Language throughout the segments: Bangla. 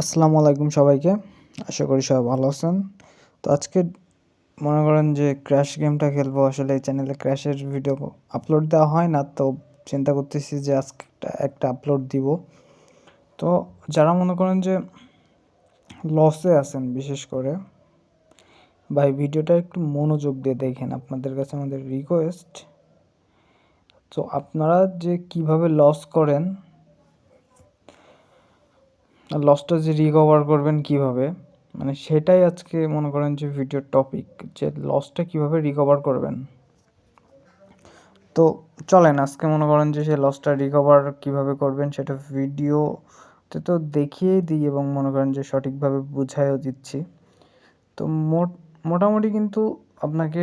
আসসালামু আলাইকুম সবাইকে। আশা করি সবাই ভালো আছেন। তো আজকে মনে করেন যে ক্র্যাশ গেমটা খেলব। আসলে এই চ্যানেলে ক্র্যাশের ভিডিও আপলোড দেওয়া হয় না। তো চিন্তা করতেছি যে আজকে একটা একটা আপলোড দিব। তো যারা মনে করেন যে লসে আছেন, বিশেষ করে, ভাই ভিডিওটা একটু মনোযোগ দিয়ে দেখেন। আপনাদের কাছে আমাদের রিকোয়েস্ট তো আপনারা যে কীভাবে লস করেন লসটা যে রিকভার করবেন কীভাবে? মানে সেটাই আজকে মনে করেন যে ভিডিওর টপিক যে লসটা কীভাবে রিকভার করবেন। তো চলেন, আজকে মনে করেন যে সেই লসটা রিকভার কীভাবে করবেন সেটা ভিডিওতে তো দেখিয়েই দিই এবং মনে করেন যে সঠিকভাবে বুঝাইও দিচ্ছি। তো মোট, মোটামুটি কিন্তু আপনাকে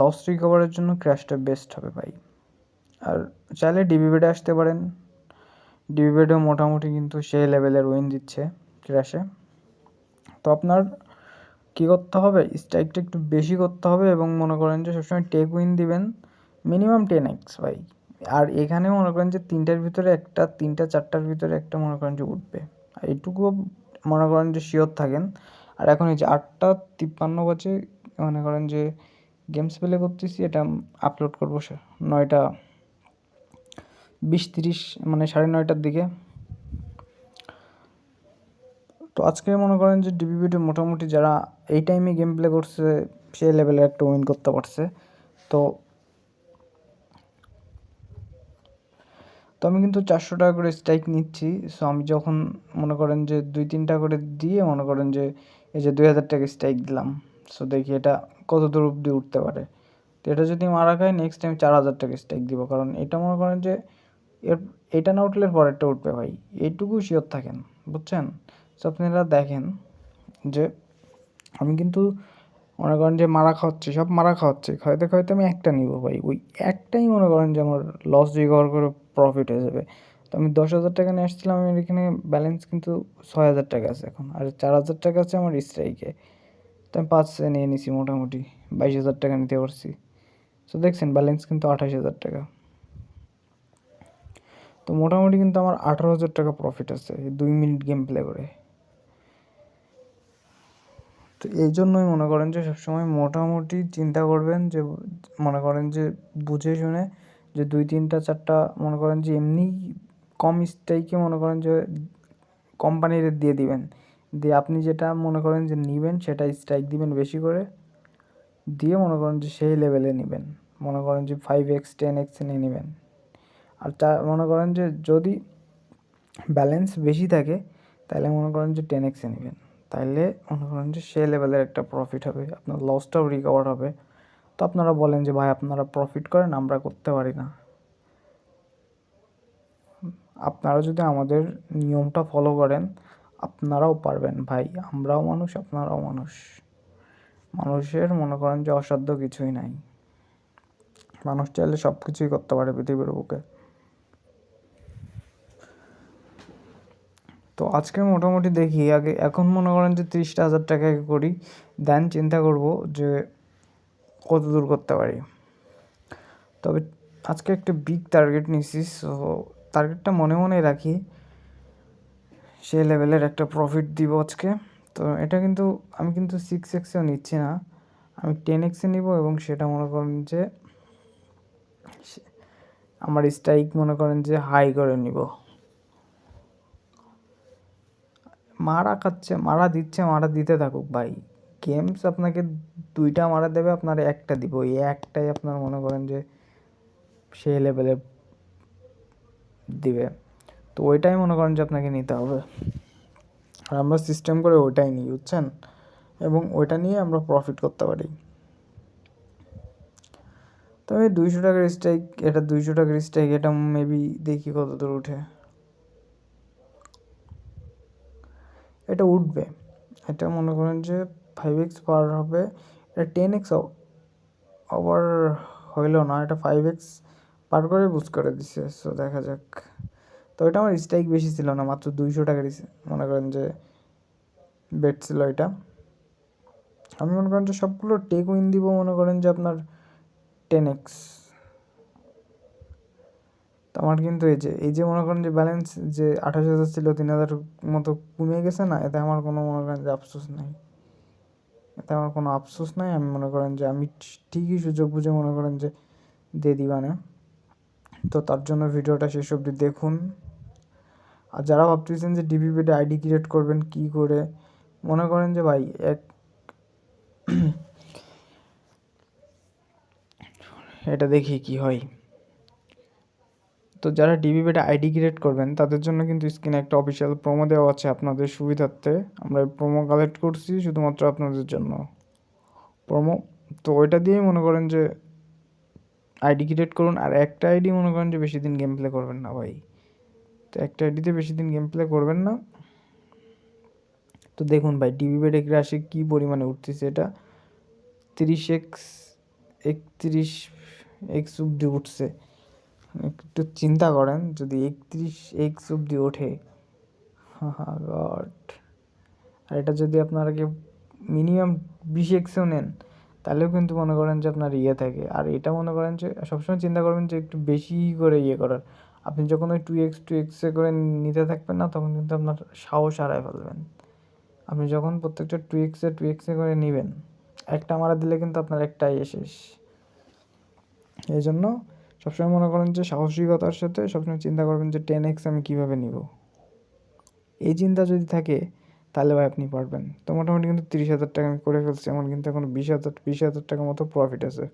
লস রিকভারের জন্য ক্র্যাশটা বেস্ট হবে ভাই। আর চাইলে ডিবিবেডে আসতে পারেন। ডিবিবেডও মোটামুটি কিন্তু সেই লেভেলের উইন দিচ্ছে ক্র্যাশে তো আপনার কী করতে হবে? স্ট্রাইকটা একটু বেশি করতে হবে এবং মনে করেন যে সবসময় টেক উইন দিবেন মিনিমাম টেন এক্স ভাই। আর এখানে মনে করেন যে তিনটার ভিতরে একটা, তিনটা, চারটার ভিতরে একটা মনে করেন যে উঠবে। আর এইটুকু মনে করেন যে শিওর থাকেন। আর এখন এই যে আটটা তিপ্পান্ন বাজে মনে করেন যে গেমস প্লে করতেছি, এটা আপলোড করব নয়টা বিশ তিরিশ মানে সাড়ে নয়টার দিকে। তো আজকে মনে করেন যে ডিবিবিটি মোটামুটি যারা এই টাইমে গেম প্লে করছে, সেই লেভেলে একটা উইন করতে পারছে। তো তো আমি কিন্তু চারশো টাকা করে স্ট্রাইক নিচ্ছি। সো আমি যখন মনে করেন যে দুই তিনটা করে দিয়ে মনে করেন যে এই যে দুই হাজার টাকা স্ট্রাইক দিলাম। সো দেখি এটা কত দূর অব্দি উঠতে পারে। তো এটা যদি মারা খায় নেক্সট টাইম চার হাজার টাকা স্ট্রাইক দিব। কারণ এটা মনে করেন যে এর, এটা না উঠলে পরেরটা উঠবে ভাই। এইটুকু শিওর থাকেন, বুঝছেন? সো আপনারা দেখেন যে আমি কিন্তু মনে করেন যে মারা খাওয়াচ্ছি, সব মারা খাওয়াচ্ছি। খাইতে খাইতে আমি একটা নিব ভাই। ওই একটাই মনে করেন যে আমার লস রিকভার করে প্রফিট হয়ে যাবে। তো আমি দশ হাজার টাকা নিয়ে আসছিলাম, আমি এখানে ব্যালেন্স কিন্তু ছয় হাজার টাকা আছে এখন। আর চার হাজার টাকা আছে আমার স্ট্রাইকে তো আমি পাঁচ নিয়ে নিছি মোটামুটি, বাইশ হাজার টাকা নিতে পারছি। তো দেখছেন ব্যালেন্স কিন্তু আঠাশ হাজার টাকা। তো মোটামুটি কিন্তু আমার আঠারো হাজার টাকা প্রফিট আছে দুই মিনিট গেম প্লে করে। তো এই জন্যই মনে করেন যে সবসময় মোটামুটি চিন্তা করবেন যে, মনে করেন যে বুঝে শুনে যে দুই তিনটা চারটা মনে করেন যে এমনি কম স্ট্রাইকে মনে করেন যে কোম্পানির দিয়ে দিবেন। দিয়ে আপনি যেটা মনে করেন যে নেবেন সেটা স্ট্রাইক দিবেন বেশি করে। দিয়ে মনে করেন যে সেই লেভেলে নেবেন। মনে করেন যে ফাইভ এক্স টেন এক্স নিয়ে নেবেন। আর চা মনে করেন যে যদি ব্যালেন্স বেশি থাকে, তাহলে মনে করেন যে টেন এক্সে নেবেন। তাইলে মনে করেন যে সে লেভেলের একটা প্রফিট হবে, আপনার লসটাও রিকভার হবে। তো আপনারা বলেন যে, ভাই, আপনারা প্রফিট করেন, আমরা করতে পারি না। আপনারা যদি আমাদের নিয়মটা ফলো করেন, আপনারাও পারবেন, ভাই, আমরাও মানুষ, আপনারাও মানুষ। মানুষের মনে করেন যে অসাধ্য কিছুই নাই। মানুষ চাইলে সব কিছুই করতে পারে পৃথিবীর বুকে। তো আজকে মোটামুটি দেখি, আগে এখন মনে করেন যে তিরিশটা হাজার টাকা করি দেন চিন্তা করব যে কত দূর করতে পারি। তবে আজকে একটা বিগ টার্গেট নিছি সো টার্গেটটা মনে মনে রাখি, সেই লেভেলের একটা প্রফিট দিব আজকে। তো এটা কিন্তু, আমি কিন্তু সিক্স এক্সেও নিচ্ছি না, আমি টেন এক্সে নিব এবং সেটা মনে করেন যে আমার স্ট্রাইক মনে করেন যে হাই করে নিব। মারা খাচ্ছে, মারা দিচ্ছে, মারা দিতে থাকুক ভাই। গেমস আপনাকে দুইটা মারা দেবে, আপনার একটা দিব। এই একটাই আপনার মনে করেন যে সেই লেভেলে দিবে। তো ওইটাই মনে করেন যে আপনাকে নিতে হবে। আর আমরা সিস্টেম করে ওইটাই নিই, বুঝছেন? এবং ওইটা নিয়ে আমরা প্রফিট করতে পারি। তবে দুইশো টাকার স্ট্রাইক এটা দুইশো টাকার স্ট্রাইক এটা মেবি দেখি কত দূর উঠে। এটা উঠবে। এটা মনে করেন যে ফাইভ এক্স পার হবে। এটা টেন এক্স আবার হইল না, এটা ফাইভ এক্স পার করে বুঝ করে দিছে। সো দেখা যাক। তো এটা আমার স্ট্রাইক বেশি ছিল না, মাত্র দুইশো টাকার মনে করেন যে বেট ছিল এটা। আমি মনে করেন যে সবগুলো টেক উইন দিব মনে করেন যে আপনার টেন এক্স তো আমার কিন্তু এই যে এই যে মনে করেন যে ব্যালেন্স যে আঠাশ হাজার ছিল, তিন হাজার মতো কমে গেছে না, এতে আমার কোনো মনে করেন যে আফসোস নাই। এতে আমার কোনো আফসোস নাই, আমি মনে করেন যে আমি ঠিকই সুযোগ বুঝে মনে করেন যে দিয়ে দিবানে তো তার জন্য ভিডিওটা শেষ অবধি দেখুন। আর যারা ভাবতেছেন যে ডিবি বেডে আইডি ক্রিয়েট করবেন কি করে, মনে করেন যে ভাই, এক এটা দেখি কি হয়। তো যারা ডিবি বেডে আইডি ক্রিয়েট করবেন, তাদের জন্য কিন্তু স্ক্রিনে একটা অফিসিয়াল প্রোমো দেওয়া আছে আপনাদের সুবিধার্থে। আমরা প্রোমো কালেক্ট করছি শুধুমাত্র আপনাদের জন্য। প্রোমো তো ওইটা দিয়েই মনে করেন যে আইডি ক্রিয়েট করুন, আর একটা আইডি মনে করেন যে বেশি দিন গেম প্লে করবেন না ভাই। তো একটা আইডিতে বেশি দিন গেম প্লে করবেন না। তো দেখুন ভাই ডিবি বেডে ক্রাশে কী পরিমাণে উঠতেছে এটা? তিরিশ এক্স একত্রিশ এক্স অব্দি উঠছে। একটু চিন্তা করেন, যদি একত্রিশ এক্স অব্দি ওঠে। হা গড। আর এটা যদি আপনারা কেউ মিনিমাম বিশ এক্সও নেন, তাহলেও কিন্তু মনে করেন যে আপনার ইয়ে থাকে। আর এটা মনে করেন যে, সবসময় চিন্তা করবেন যে একটু বেশি করে ইয়ে করার। আপনি যখন ওই টু এক্স টু এক্সে করে নিতে থাকবেন না, তখন কিন্তু আপনার সাহস হারায় ফেলবেন। আপনি যখন প্রত্যেকটা টু এক্সে টু এক্সে করে নেবেন, একটা মারা দিলে কিন্তু আপনার একটাই শেষ। এই জন্য সবসময় মনে করেন যে সাহসিকতার সাথে সবসময় চিন্তা করবেন যে টেন এক্স আমি কীভাবে নিব। এই চিন্তা যদি থাকে, তাহলে ভাই আপনি পারবেন। তো মোটামুটি কিন্তু তিরিশ হাজার টাকা আমি করে ফেলছি আমার কিন্তু এখন বিশ হাজার বিশ হাজার টাকা মতো প্রফিট আছে।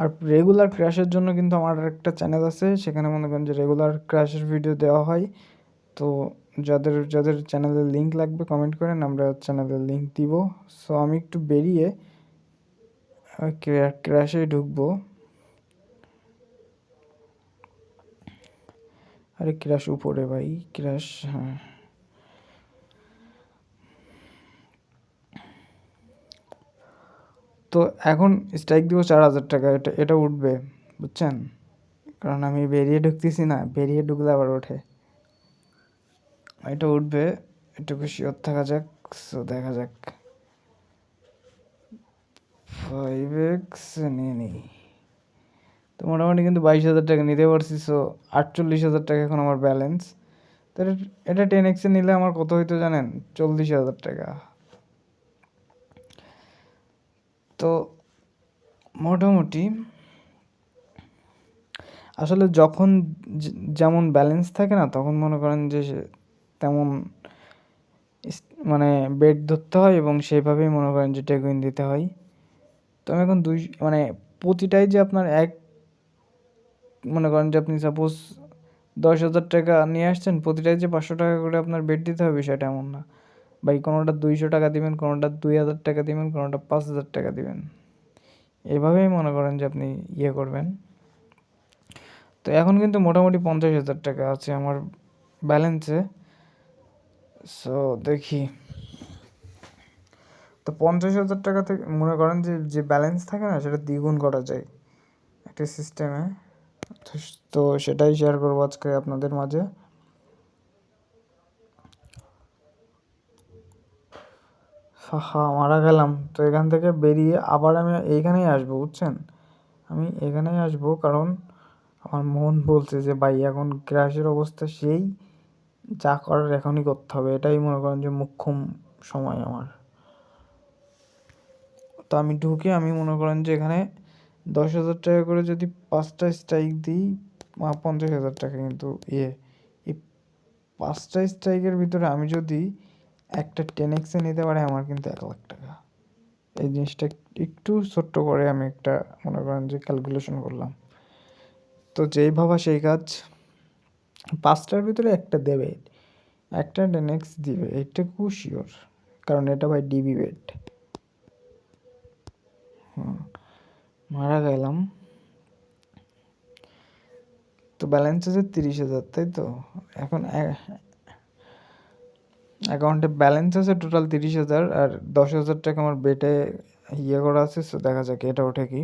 আর রেগুলার ক্র্যাশের জন্য কিন্তু আমার একটা চ্যানেল আছে, সেখানে মনে করেন যে রেগুলার ক্র্যাশের ভিডিও দেওয়া হয়। তো যাদের যাদের চ্যানেলের লিঙ্ক লাগবে কমেন্ট করেন আমরা চ্যানেলের লিঙ্ক দিব। সো আমি একটু বেরিয়ে ক্র্যাশে ঢুকবো। আরে ক্র্যাশ উপরে ভাই ক্র্যাশ হ্যাঁ। তো এখন স্ট্রাইক দিব চার হাজার টাকা, এটা এটা উঠবে, বুঝছেন? কারণ আমি বেরিয়ে ঢুকতেছি না, বেরিয়ে ঢুকলে আবার ওঠে। এটা উঠবে একটু শিওর থাকা যাক সো দেখা যাক। ফাইভ এক্স নিয়ে নিই তো মোটামুটি কিন্তু বাইশ হাজার টাকা নিতে পারছি সো আটচল্লিশ হাজার টাকা এখন আমার ব্যালেন্স তো এটা টেন এক্সে নিলে আমার কত হইতো জানেন? চল্লিশ হাজার টাকা। তো মোটামুটি আসলে যখন যেমন ব্যালেন্স থাকে না, তখন মনে করেন যে তেমন মানে বেড ধরতে হয় এবং সেইভাবেই মনে করেন যে টেকুইন দিতে হয়। তো আমি এখন দুই মানে প্রতিটাই যে আপনার এক, মনে করেন যে আপনি সাপোজ দশ হাজার টাকা নিয়ে আসছেন, প্রতিটাই যে পাঁচশো টাকা করে আপনার বেড দিতে হবে সেটা এমন না। ভাই, কোনোটা দুইশো টাকা দিবেন, কোনোটা দুই হাজার টাকা দিবেন, কোনোটা পাঁচ হাজার টাকা দিবেন। এভাবেই মনে করেন যে আপনি ইয়ে করবেন। তো এখন কিন্তু মোটামুটি পঞ্চাশ হাজার টাকা আছে আমার ব্যালেন্সে সো দেখি। তো পঞ্চাশ হাজার টাকা থেকে মনে করেন যে যে ব্যালেন্স থাকে না, সেটা দ্বিগুণ করা যায় একটা সিস্টেমে তো সেটাই শেয়ার করব আজকে আপনাদের মাঝে। হা মারা গেলাম। তো এখান থেকে বেরিয়ে আবার আমি এইখানেই আসব, বুঝছেন? আমি এখানেই আসব কারণ আমার মন বলছে যে, ভাই, এখন ক্র্যাশের অবস্থা সেই, যা করার এখনই করতে হবে। এটাই মনে করেন যে, মুখ্যম সময় আমার। তো আমি ঢুকে আমি মনে করেন যে এখানে দশ হাজার টাকা করে যদি পাঁচটা স্ট্রাইক দিই পঞ্চাশ হাজার টাকা কিন্তু ইয়ে। এই পাঁচটা স্ট্রাইকের ভিতরে আমি যদি একটা টেন এক্সে নিতে পারি, আমার কিন্তু এক লাখ টাকা। এই জিনিসটা একটু ছোট্ট করে আমি একটা মনে করেন যে ক্যালকুলেশন করলাম। তো যেই ভাবা সেই কাজ। পাঁচটার ভিতরে একটা দেবে, একটা টেন এক্স দিবে এটা খুব শিওর কারণ এটা ভাই ডিবি বেড মারা গেলাম। তো ব্যালেন্স আছে তিরিশ হাজার, তাই তো? এখন অ্যাকাউন্টে ব্যালেন্স আছে টোটাল তিরিশ হাজার আর দশ হাজার টাকা আমার বেটে ইয়ে করা আছে সো দেখা যাক এটা ওঠে কি।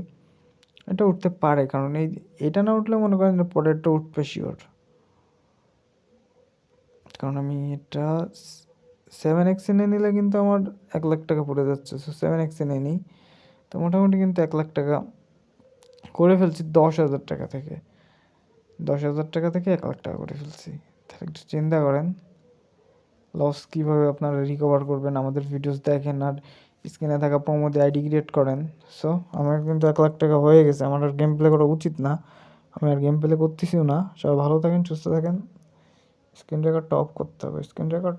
এটা উঠতে পারে, কারণ এই, এটা না উঠলে মনে করেন পরেরটা উঠবে শিওর কারণ আমি এটা সেভেন এক্সে নিয়ে নিলে কিন্তু আমার এক লাখ টাকা পড়ে যাচ্ছে সো সেভেন এক্সে নিয়ে নিই। তো মোটামুটি কিন্তু এক লাখ টাকা করে ফেলছি দশ হাজার টাকা থেকে। দশ হাজার টাকা থেকে এক লাখ টাকা করে ফেলছি। তাহলে একটু চিন্তা করেন লস কীভাবে আপনারা রিকভার করবেন, আমাদের ভিডিওস দেখেন আর স্ক্রিনে থাকা প্রমোদে আইডি ক্রিয়েট করেন। সো আমার কিন্তু এক লাখ টাকা হয়ে গেছে, আমার আর গেম প্লে করা উচিত না। আমি আর গেম প্লে করতেছিও না। সবাই ভালো থাকেন, সুস্থ থাকেন। স্ক্রিন রেকর্ডটা অফ করতে হবে। Screen record